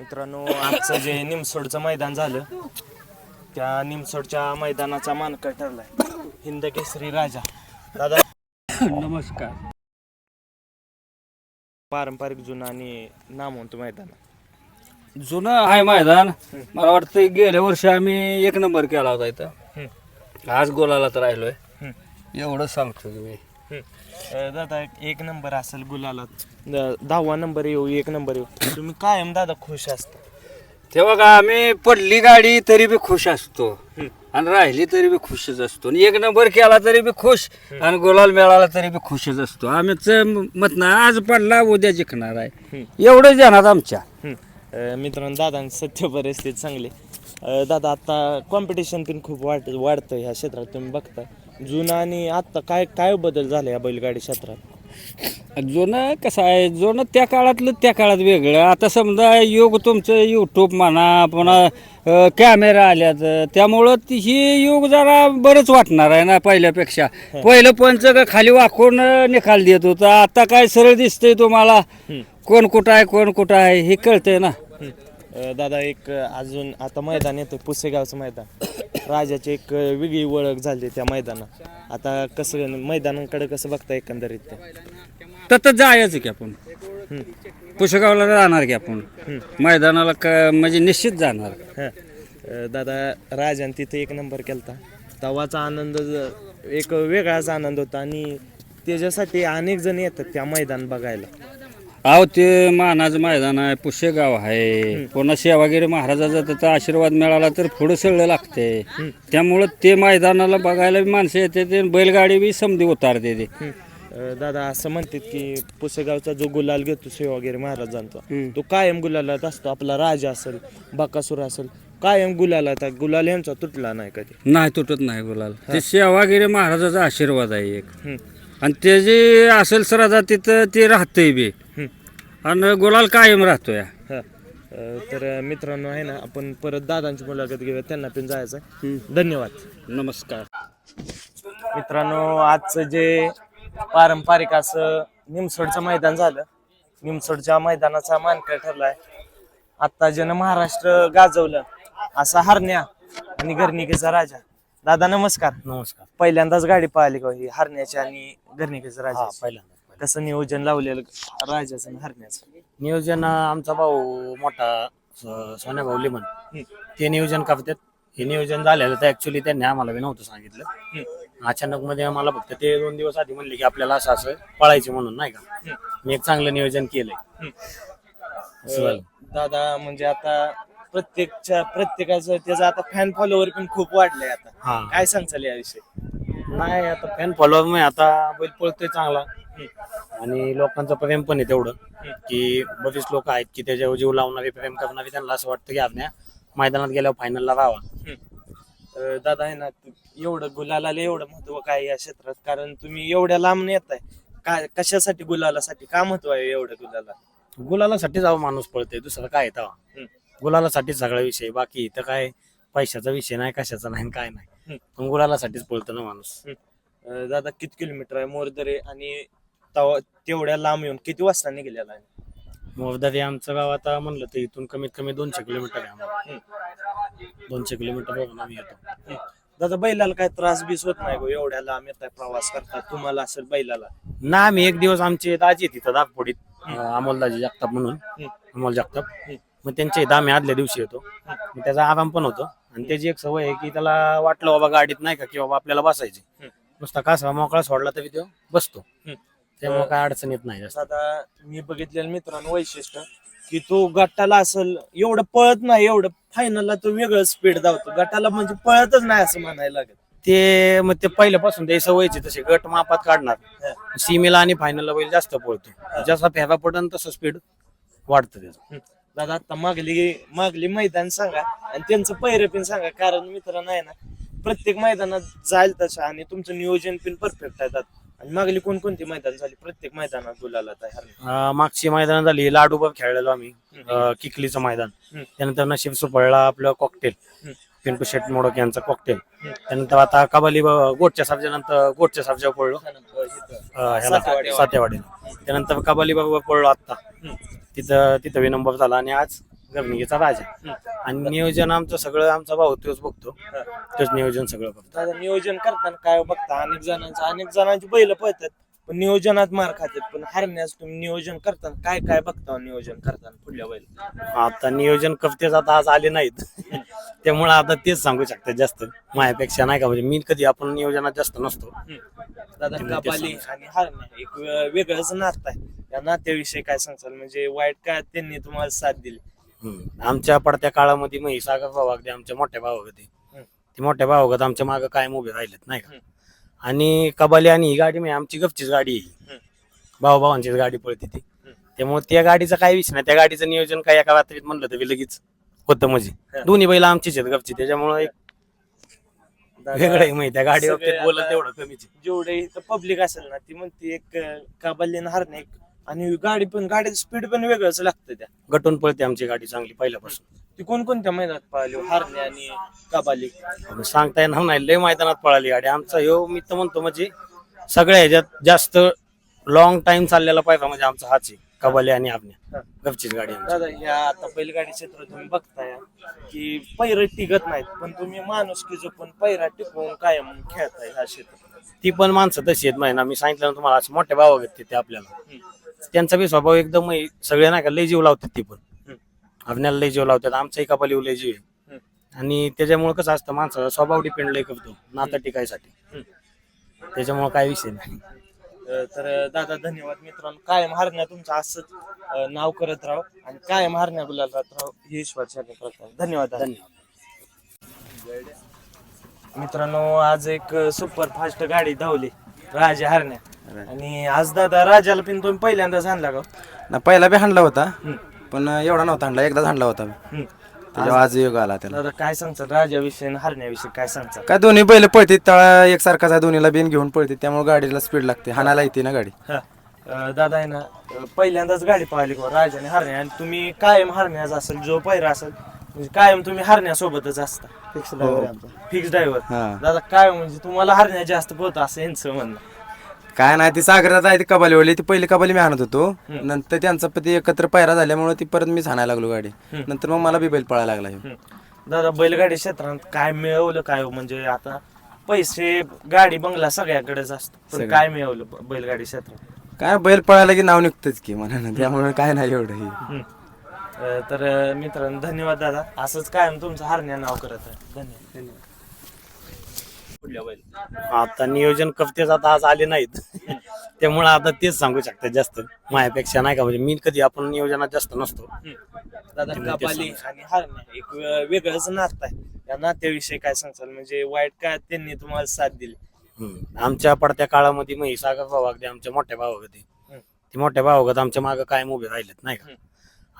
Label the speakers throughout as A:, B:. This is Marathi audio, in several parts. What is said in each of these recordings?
A: मित्रांनो आजचं जे निमसोडचं मैदान झालं त्या निमसोडच्या मैदानाचा मानकर ठरलाय. हिंद केसरी राजा. दादा.
B: नमस्कार.
A: पारंपरिक जुना आणि नामवंत मैदान.
B: जुनं आहे मैदान. मला वाटतं गेल्या वर्षी आम्ही एक नंबर केला होता इथं. आज गोलाला तर राहिलोय. एवढं सांगतो मी.
A: अं, दादा एक नंबर असेल गुलाला द- दहावा नंबर येऊ एक नंबर येऊ. तुम्ही कायम दादा खुश असता.
B: तेव्हा का आम्ही पडली गाडी तरी बी खुश असतो. आणि राहिली तरी बी खुशच असतो. आणि एक नंबर केला तरी बी खुश. आणि गुलाल मिळाला तरी बी खुशच असतो. आम्हीच मत ना आज पडला उद्या जिंकणार आहे. एवढं ध्यानात आमच्या.
A: हम्म. अं, मित्रांनो दादांची सत्य परिस्थिती चांगली. अं, दादा आता कॉम्पिटिशन पण खूप वाढ वाढतं ह्या क्षेत्रात. तुम्ही बघता जुना आणि आत्ता काय काय बदल झाला या बैलगाडी क्षेत्रात?
B: जुनं कसं आहे जुनं त्या काळातलं त्या काळात वेगळं. आता समजा योग तुमचं युट्यूब म्हणा पुन्हा कॅमेरा आल्यात त्यामुळं ती ही योग जरा बरंच वाटणार आहे ना पहिल्यापेक्षा. पहिलं पंच का खाली वाकून निकाल देत होतं. आता काय सरळ दिसतंय तुम्हाला. कोण कुठं आहे कोण कुठं आहे हे कळतंय ना.
A: अं, दादा एक अजून आता मैदान येतं पुसेगावचं मैदान. राजाची एक वेगळी ओळख झाली त्या मैदानात. आता कसं मैदानाकडे कसं बघता एकंदरीत ते?
B: तर जायचं की आपण. पुशगावला जाणार की आपण. मैदानाला क म्हणजे निश्चित जाणार.
A: हं. अं, दादा राजाने तिथे एक नंबर केलता. तवाचा आनंद ज- एक वेगळाच आनंद होता आणि त्याच्यासाठी अनेक जण येतात त्या मैदान बघायला.
B: अहो ते मानाचं मैदान आहे पुष्यगाव आहे. पुन्हा सेवागिरी महाराजाचा त्याचा आशीर्वाद मिळाला तर पुढं सगळं लागते. त्यामुळं ते मैदानाला बघायला बी माणसं येते ते बैलगाडी बी समधी उतारते ते.
A: अं, दादा असं म्हणतात की पुसेगावचा जो गुलाल घेतो सेवागिरी महाराजांचा. तो कायम गुलालात असतो आपला राजा असेल बाकासूर असेल कायम गुलालात आहे. गुलाल यांचा तुटला नाही कधी.
B: नाही तुटत नाही गुलाल. ते सेवागिरी महाराजाचा आशीर्वाद आहे एक. आणि ते जे असेल श्रद्धा तिथं ते राहतंय बी. आणि गुलाल कायम राहतो या
A: हा. अं, तर मित्रांनो आहे ना आपण परत दादांची मुलाखत घेऊया त्यांना पण जायचं आहे. धन्यवाद.
B: नमस्कार.
A: मित्रांनो आजचं जे पारंपरिक असं निमसोडचं मैदान झालं निमसोडच्या मैदानाचा मानकर ठरलाय. आता ज्यानं महाराष्ट्र गाजवलं असा हरण्या आणि गर्णिकेचा राजा. दादा नमस्कार.
C: नमस्कार.
A: पहिल्यांदाच गाडी पाहिली का ही हरण्याची आणि गर्णिकेचा राजा
C: पहिल्यांदा
A: कसं नियोजन लावलेलं राजाचं आणि हरण्याचं?
C: नियोजन आमचा भाऊ मोठा स- सोन्या भाऊ लिमन. ते नियोजन करतात. हे नियोजन झालेलं तर ऍक्च्युली त्यांनी आम्हाला बी नव्हतं सांगितलं. अचानक मध्ये आम्हाला फक्त ते दोन दिवस आधी म्हणले की आपल्याला असं असं पळायचे म्हणून नाही का? मी एक चांगलं नियोजन केलंय. असं झालं.
A: दादा म्हणजे आता प्रत्येकच्या प्रत्येकाचं त्याचं आता फॅन फॉलोवर पण खूप वाढलंय आता. काय सांगचाल याविषयी?
C: नाही आता फॅन फॉलोअर मी आता बैल पळतोय चांगला. आणि लोकांचं प्रेम पण आहे तेवढं. की बरेच लोक आहेत की त्याच्यावर जीव लावणारे प्रेम करणारे त्यांना असं वाटतं की आपल्या मैदानात गेल्यावर फायनलला राहावा.
A: अं, दादा आहे ना तू- एवढं गुलालाला एवढं महत्त्व काय या क्षेत्रात? कारण तुम्ही एवढ्या लांब येत आहे काय कशासाठी गुलालासाठी का महत्त्व आहे एवढं गुलाला?
C: गुलालासाठी जावं माणूस पळतोय दुसरं काय आहे तेव्हा?
A: हम्म.
C: गुलालासाठी सगळा विषय बाकी इथं काय पैशाचा विषय नाही कशाचा नाही आणि काय नाही. पण गुलालासाठीच पळतो ना माणूस.
A: अं, दादा किती किलोमीटर आहे मोरदरे आणि तवा तेवढ्या लांब येऊन किती वाजता निघालेला आहे?
C: मोरदारी आमचं गाव आता म्हणलं तर इथून कमीत कमी दोनशे किलोमीटर आहे आम्हाला. दोनशे किलोमीटर बघून आम्ही येतो.
A: दादा बैलाला काय त्रास बीस होत नाही गो? एवढ्या लांब येत आहे प्रवास करतात. तुम्हाला असेल बैलाला.
C: ना आम्ही एक दिवस आमचे दाजी तिथं दागपोडीत अमोलदाजी जगताप म्हणून.
A: हम्म.
C: अमोल जगताप. मग त्यांच्या इथं आम्ही आदल्या दिवशी येतो. मग त्याचा आराम पण होतो. आणि त्याची एक सवय आहे की त्याला वाटलं बाबा गाडीत नाही का की बाबा आपल्याला बसायचे. नुसता कासरा मोकळा सोडला तरी तो बसतो. त्यामुळे काय अडचण येत नाही जास्त.
A: दादा मी बघितलेलं मित्रांनो वैशिष्ट्य की तो गटाला असेल एवढं पळत नाही एवढं फायनलला तो वेगळं स्पीड धावतो. गटाला म्हणजे पळतच नाही असं म्हणायला लागेल.
C: ते मग ते पहिल्यापासून ते सवयचे तसे गट मापात काढणार. सीमेला आणि फायनलला बैल जास्त पळतो. जसा फेरा पडन तसं स्पीड वाढतं त्याचं.
A: दादा आता मागली मागली मैदान सांगा आणि त्यांचं पैर पण सांगा कारण मित्रांनो आहे ना प्रत्येक मैदानात जाईल तसं आणि तुमचं नियोजन पण परफेक्ट आहे दादा आणि मागली कोणकोणती मैदान झाली? प्रत्येक मैदानात गुलाला तयार
C: अं, मागची मैदान झाली लाडूबाग खेळलेलो आम्ही अं, किकलीचं मैदान.
A: हम्म.
C: त्यानंतर नशीब सुपळला आपलं कॉकटेल. पिंटू शेट मोडक यांचं कॉकटेल त्यानंतर आता कबाली ब- गोटच्या साबजेनंतर गोटच्या साबजेवर पडलो अं, ह्याला सातेवाडीला त्यानंतर कबाली बरोबर पडलो आता तिथं तिथं नंबर झाला आणि आज गवणिकेचा राजा आणि नियोजन आमचं सगळं आमचा भाऊ तोच बघतो. तोच नियोजन सगळं
A: दादा नियोजन करताना काय बघता? अनेक जणांचं अनेक जणांची बैल पळतात. पण नियोजनात मार खातात पण हरण्यास तुम्ही नियोजन करताना काय काय बघता नियोजन करताना पुढल्या बैल?
C: आता नियोजन कप्तेच आता आज आले नाहीत. त्यामुळे आता तेच सांगू शकतात जास्त. माझ्यापेक्षा नाही का म्हणजे मी कधी आपण नियोजनात जास्त नसतो.
A: दादा
C: तुम्ही ते
A: कपाली आणि हरण्या एक वे- वेगळंच नातं आहे. या नात्याविषयी काय सांगताल? म्हणजे वाईट काय त्यांनी तुम्हाला साथ दिली?
C: हम्म. आमच्या पडत्या काळामध्ये मग सागर भाऊ अगदी आमच्या मोठ्या भाऊ होते
A: हम्म.
C: ते मोठ्या भाऊ आमच्या मागे कायम उभे राहिलेत नाही का? आणि कबाली आणि ही गाडी म्हणजे आमची गपचीच गाडी आहे भाऊ भावांचीच गाडी पळते ती. त्यामुळे त्या गाडीचा काय विषय नाही. त्या गाडीचं नियोजन काय एका रात्रीत म्हणलं तर लगेच होतं म्हणजे. दोन्ही बैल आमचीच आहेत गपची त्याच्यामुळे एक वेगळं आहे माहिती त्या गाडी
A: सगळे
C: बोलत
A: आता-
C: तेवढं कमीच आहे.
A: जेवढे पब्लिक असेल ना ती म्हणते एक कबाली हरणे एक आणि गाडी पण गाडीचं स्पीड पण वेगळंच लागतं त्या.
C: गटून पळते आमची गाडी चांगली पहिल्यापासून.
A: ती कोणकोणत्या मैदानात पाहिली हरणे आणि कबाली?
C: सांगता येणार नाही. लय मैदानात पळाली गाडी. आमचा ह्यो मी तर म्हणतो म्हणजे सगळ्या ह्याच्यात जास्त लॉंग टाइम चाललेला पाहिजे म्हणजे आमचा हाच आहे. कबाली आणि आपल्या गपचीच गाडी आमची.
A: दादा ह्या आता बैलगाडी क्षेत्र तुम्ही बघताय की पैर टिकत नाहीत पण तुम्ही माणूस की पण पैरा टिकवून कायम खेळताय ह्या क्षेत्रात.
C: ती पण माणसं तशी आहेत माहिती ना? मी सांगितलं ना तुम्हाला असे मोठे भाव आहेत ते आपल्याला. त्यांचा बी स्वभाव एकदम आहे, सगळे नाही का लय जीव लावतात ती पण. आपल्याला लय जीव लावतात. आमचाही कपाली लय जीव आहे. आणि त्याच्यामुळे कसं असतं माणसाचा स्वभाव डिपेंड लय करतो. नातं टिकायसाठी. त्याच्यामुळे काय विषय नाही.
A: अं, तर दादा धन्यवाद मित्रांनो. कायम हरण्या तुमचं असंच अं, नाव करत राहो. आणि कायम हरण्या गुलाल राहत राहो. ही धन्यवाद दादा.
C: धन्यवाद.
A: मित्रांनो आज एक सुपर फास्ट गाडी धावली. राजा हरण्या. आणि आज दादा राजाला पण तुम्ही पहिल्यांदाच आणला का?
D: ना पहिला बी हाणला होता पण एवढा नव्हता हाणला एकदाच हाणला होता. मी
A: हम्म.
D: त्याच्यावर आज योग आला त्याला.
A: दादा काय सांगतात? राजाविषयी आणि हरण्याविषयी काय सांगतात?
D: काय दोन्ही बैल पळते तळा एकसारखाच आहे दोन्हीला बिन घेऊन पळते त्यामुळे गाडीला स्पीड लागते हाणायला येते ना गाडी.
A: हा. अं, दादा आहे ना अं, पहिल्यांदाच गाडी पाहिली का? राजाने हरण्या आणि तुम्ही कायम हरण्याच असेल जो पहिरा असेल म्हणजे कायम तुम्ही हरण्यासोबतच असता. फिक्स ड्रायव्हर
D: हा.
A: दादा काय म्हणजे तुम्हाला हरण्या जास्त पोहत असं यांचं म्हणणं.
D: काय नाही ती सागरात आहे ती कबालीवाली ती पहिली कबाली मी हाणत होतो. नंतर त्यांचा पती एकत्र पायरा झाल्यामुळे ती परत मीच हाणायला लागलो गाडी. नंतर मग मला बी बैल पळायला लागला ह्यो.
A: दादा बैलगाडी क्षेत्रात काय मिळवलं काय हो? म्हणजे आता पैसे गाडी बंगला सगळ्याकडेच असतो. पण काय मिळवलं ब- बैलगाडी क्षेत्रात?
D: काय बैल पळायला की नाव निघतच की म्हणा त्यामुळे काय नाही एवढं हे.
A: हम्म. अं, तर अं, मित्रांनो धन्यवाद दादा. असंच कायम तुमचं हरण्या नाव करत आहे धन्यवाद. बैल.
C: आता नियोजन कप्तेच आता आज आले नाहीत. त्यामुळे आता तेच सांगू शकतात जास्त. माझ्यापेक्षा नाही का म्हणजे मी कधी आपण नियोजनात जास्त नसतो.
A: दादा कपाली आणि हरण्या एक वे- वेगळंच नातं आहे. या नात्याविषयी काय सांगताल? म्हणजे वाईट काय त्यांनी तुम्हाला साथ दिली?
C: हम्म. आमच्या पडत्या काळामध्ये मग सागर भाऊ अगदी आमच्या मोठ्या भाऊ होते
A: हम्म.
C: ते मोठ्या भाऊ आमच्या मागे कायम उभे राहिलेत नाही का?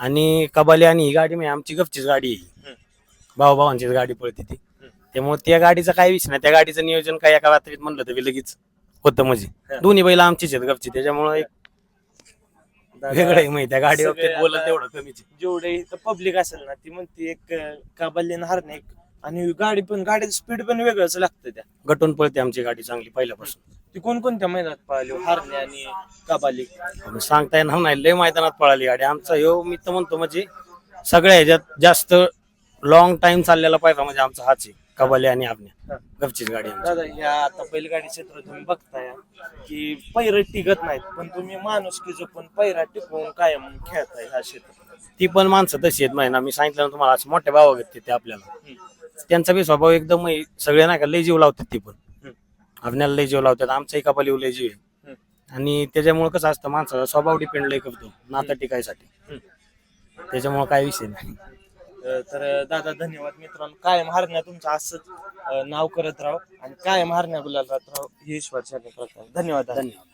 C: आणि कबाली आणि ही गाडी म्हणजे आमची गपचीच गाडी आहे भाऊ भावांचीच गाडी पळते ती. त्यामुळे त्या गाडीचा काय विषय नाही. त्या गाडीचं नियोजन काय एका रात्रीत म्हणलं तर लगेच होतं म्हणजे. दोन्ही बैल आमचीच आहेत गपची त्याच्यामुळे एक वेगळं आहे माहिती त्या गाडी बाबतीत बोलत तेवढं कमीच आहे.
A: जेवढे इथं पब्लिक असेल ना ती म्हणते एक कबाली हरणे एक आणि गाडी पण गाडीचं स्पीड पण वेगळंच लागतं त्या.
C: गटून पळते आमची गाडी चांगली पहिल्यापासून.
A: ती कोणकोणत्या मैदानात पाहिली हरणे आणि कबाली
C: सांगता येणार नाही. लय मैदानात पळाली गाडी. आमचा ह्यो मी तर म्हणतो म्हणजे सगळ्या ह्याच्यात जास्त लॉंग टाइम चाललेला पाहिजे म्हणजे आमचा हाच आहे. कबाली आणि आपल्या गपचीच गाडी आमची.
A: दादा ह्या आता बैलगाडी क्षेत्र तुम्ही बघताय की पैर टिकत नाहीत पण तुम्ही माणूस की जो पण पैरा टिकवून कायम खेळताय ह्या क्षेत्रात.
C: ती पण माणसं तशी आहेत माहिती ना मी सांगितलं ना तुम्हाला असे मोठे भाव आहेत ते आपल्याला. त्यांचा बी स्वभाव एकदम आहे, सगळे नाही का लय जीव लावतात ती पण. आपल्याला लय जीव लावतात. आमचाही कपाली लय जीव आहे. आणि त्याच्यामुळे कसं असतं माणसाचा स्वभाव डिपेंड लय करतो नातं टिकायसाठी. त्याच्यामुळे काय विषय नाही.
A: तर दादा धन्यवाद मित्रांनो. कायम हरण्या तुमचं असंच नाव करत राहो आणि कायम हरण्या गुलाल राहत राहो. ही ईश्वरच्या प्रकार धन्यवाद
C: धन्यवाद.